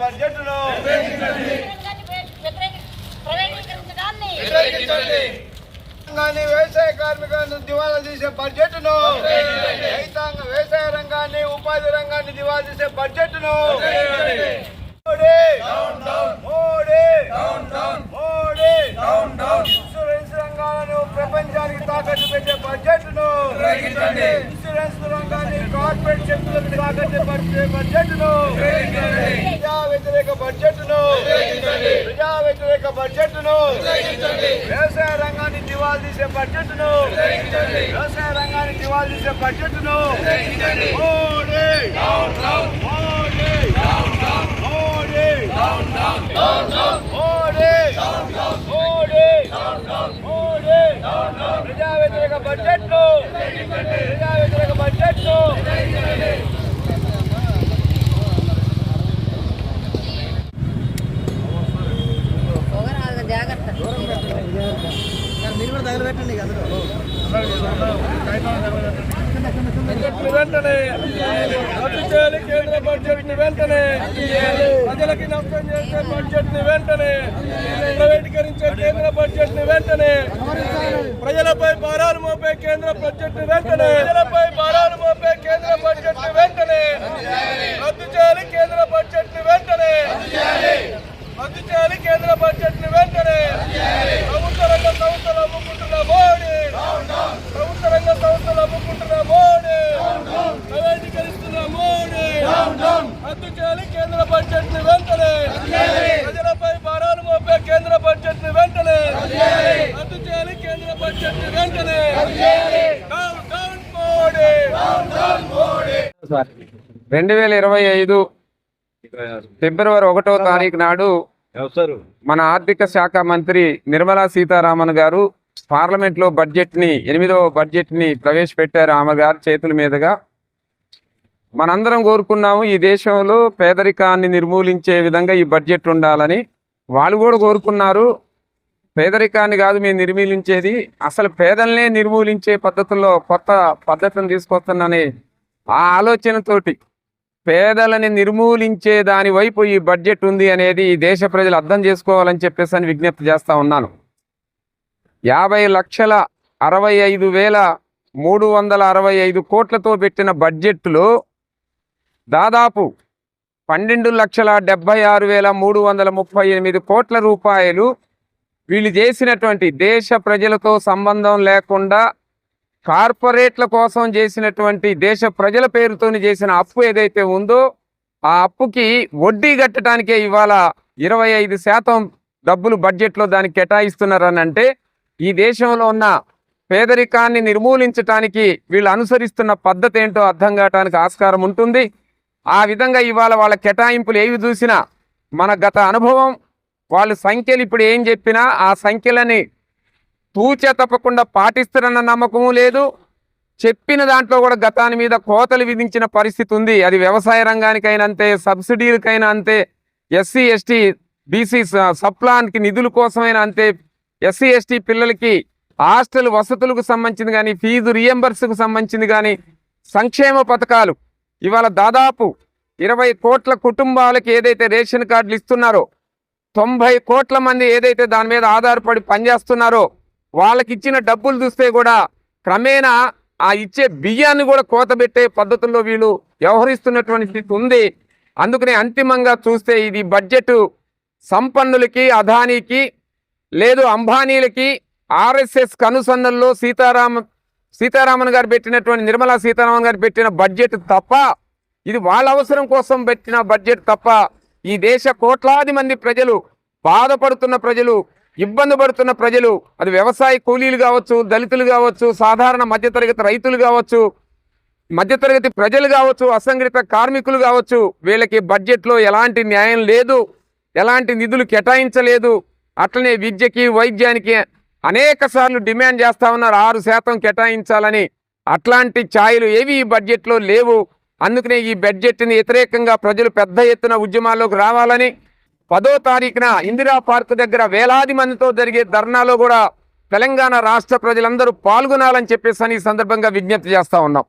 బడ్జెట్ను ప్రైవేటీకరించడాన్ని రంగాన్ని వ్యవసాయ కార్మికులను దివాలా తీసే బడ్జెట్ను రైతాంగ వ్యవసాయ రంగాన్ని ఉపాధి రంగాన్ని దివాలా తీసే బడ్జెట్ను తాకట్టు బడ్జెట్ను. ప్రజా వ్యతిరేక బడ్జెట్ను. ప్రజా వ్యతిరేక బడ్జెట్ను. వ్యవసాయ రంగాన్ని దివాలు తీసే బడ్జెట్ను. వ్యవసాయ రంగాన్ని దివాలు తీసే బడ్జెట్ను. మోడీ! మోడీ! మోడీ! మోడీ! మోడీ! మోడీ! ప్రజా వ్యతిరేక బడ్జెట్ను. ప్రజా వ్యతిరేక బడ్జెట్ను. బడ్జెట్ను వెంటనే రద్దు చేయాలి కేంద్ర బడ్జెట్ని వెంటనే ప్రజలకి నష్టం చేసే బడ్జెట్ని వెంటనే ప్రైవేటీకరించే కేంద్ర బడ్జెట్ని వెంటనే ప్రజలపై భారాలు మోపే కేంద్ర బడ్జెట్ని వెంటనే ప్రజలపై భారాలు మోపే కేంద్ర బడ్జెట్ని వెంటనే రద్దు చేయాలి కేంద్ర బడ్జెట్ని వెంటనే రద్దు చేయాలి కేంద్ర బడ్జెట్ని వెంటనే ప్రభుత్వ రంగ సంస్థలు అమ్ముకుంటున్న మోడీ ప్రభుత్వ రంగ సంస్థలు అమ్ముకుంటున్న మోడీ ప్రైవేటీకరిస్తున్న మోడీ రద్దు చేయాలి కేంద్ర బడ్జెట్ని వెంటనే ప్రజలపై భారాలు మోపే కేంద్ర బడ్జెట్ని వెంటనే రద్దు చేయాలి కేంద్ర బడ్జెట్ని వెంటనే down down Modi down Modi రెండు వేల ఇరవై ఐదు ఫిబ్రవరి ఒకటో తారీఖు నాడు మన ఆర్థిక శాఖ మంత్రి నిర్మలా సీతారామన్ గారు పార్లమెంట్లో బడ్జెట్ని ఎనిమిదవ బడ్జెట్ని ప్రవేశపెట్టారు ఆమె గారి చేతుల మీదుగా. మనందరం కోరుకున్నాము ఈ దేశంలో పేదరికాన్ని నిర్మూలించే విధంగా ఈ బడ్జెట్ ఉండాలని. వాళ్ళు కూడా కోరుకున్నారు. పేదరికాన్ని కాదు మేము నిర్మూలించేది అసలు పేదలనే నిర్మూలించే పద్ధతుల్లో కొత్త పద్ధతిని తీసుకొస్తున్నానని ఆ ఆలోచనతోటి పేదలని నిర్మూలించే దాని వైపు ఈ బడ్జెట్ ఉంది అనేది దేశ ప్రజలు అర్థం చేసుకోవాలని చెప్పేసి అని విజ్ఞప్తి చేస్తూ ఉన్నాను. యాభై లక్షల అరవై ఐదు వేల మూడు వందల అరవై ఐదు కోట్లతో పెట్టిన బడ్జెట్లో దాదాపు పన్నెండు లక్షల డెబ్బై ఆరు వేల మూడు వందల ముప్పై ఎనిమిది కోట్ల రూపాయలు వీళ్ళు చేసినటువంటి దేశ ప్రజలతో సంబంధం లేకుండా కార్పొరేట్ల కోసం చేసినటువంటి దేశ ప్రజల పేరుతోని చేసిన అప్పు ఏదైతే ఉందో ఆ అప్పుకి వడ్డీ కట్టడానికే ఇవాళ ఇరవై ఐదు శాతం డబ్బులు బడ్జెట్లో దానికి కేటాయిస్తున్నారని అంటే ఈ దేశంలో ఉన్న పేదరికాన్ని నిర్మూలించటానికి వీళ్ళు అనుసరిస్తున్న పద్ధతి ఏంటో అర్థం కావటానికి ఆస్కారం ఉంటుంది. ఆ విధంగా ఇవాళ వాళ్ళ కేటాయింపులు ఏవి చూసినా మన గత అనుభవం వాళ్ళు సంఖ్యలు ఇప్పుడు ఏం చెప్పినా ఆ సంఖ్యలని తూచ తప్పకుండా పాటిస్తారన్న నమ్మకము లేదు. చెప్పిన దాంట్లో కూడా గతాని మీద కోతలు విధించిన పరిస్థితి ఉంది. అది వ్యవసాయ రంగానికైనా అంతే సబ్సిడీలకైనా అంతే ఎస్సీ ఎస్టీ బీసీ సప్లాన్కి నిధుల కోసమైనా అంతే. ఎస్సీ ఎస్టీ పిల్లలకి హాస్టల్ వసతులకు సంబంధించింది కానీ ఫీజు రియంబర్స్కు సంబంధించింది కానీ సంక్షేమ పథకాలు. ఇవాళ దాదాపు ఇరవై కోట్ల కుటుంబాలకి ఏదైతే రేషన్ కార్డులు ఇస్తున్నారో తొంభై కోట్ల మంది ఏదైతే దాని మీద ఆధారపడి పనిచేస్తున్నారో వాళ్ళకి ఇచ్చిన డబ్బులు చూస్తే కూడా క్రమేణా ఆ ఇచ్చే బియ్యాన్ని కూడా కోతబెట్టే పద్ధతుల్లో వీళ్ళు వ్యవహరిస్తున్నటువంటి స్థితి ఉంది. అందుకనే అంతిమంగా చూస్తే ఇది బడ్జెట్ సంపన్నులకి అదానీకి లేదు అంబానీలకి ఆర్ఎస్ఎస్ కనుసన్నల్లో సీతారామ సీతారామన్ గారు పెట్టినటువంటి నిర్మలా సీతారామన్ గారు పెట్టిన బడ్జెట్ తప్ప ఇది వాళ్ళ అవసరం కోసం పెట్టిన బడ్జెట్ తప్ప ఈ దేశ కోట్లాది మంది ప్రజలు బాధపడుతున్న ప్రజలు ఇబ్బంది పడుతున్న ప్రజలు అది వ్యవసాయ కూలీలు కావచ్చు దళితులు కావచ్చు సాధారణ మధ్యతరగతి రైతులు కావచ్చు మధ్యతరగతి ప్రజలు కావచ్చు అసంఘటిత కార్మికులు కావచ్చు వీళ్ళకి బడ్జెట్లో ఎలాంటి న్యాయం లేదు ఎలాంటి నిధులు కేటాయించలేదు. అట్లనే విద్యకి వైద్యానికి అనేక సార్లు డిమాండ్ చేస్తా ఉన్నారు ఆరు శాతం కేటాయించాలని. అట్లాంటి ఛాయలు ఏవి ఈ బడ్జెట్లో లేవు. అందుకనే ఈ బడ్జెట్ని వ్యతిరేకంగా ప్రజలు పెద్ద ఎత్తున ఉద్యమాల్లోకి రావాలని పదో తారీఖున ఇందిరా పార్క్ దగ్గర వేలాది మందితో జరిగే ధర్నాలో కూడా తెలంగాణ రాష్ట్ర ప్రజలందరూ పాల్గొనాలని చెప్పేసి ఈ సందర్భంగా విజ్ఞప్తి చేస్తా ఉన్నాం.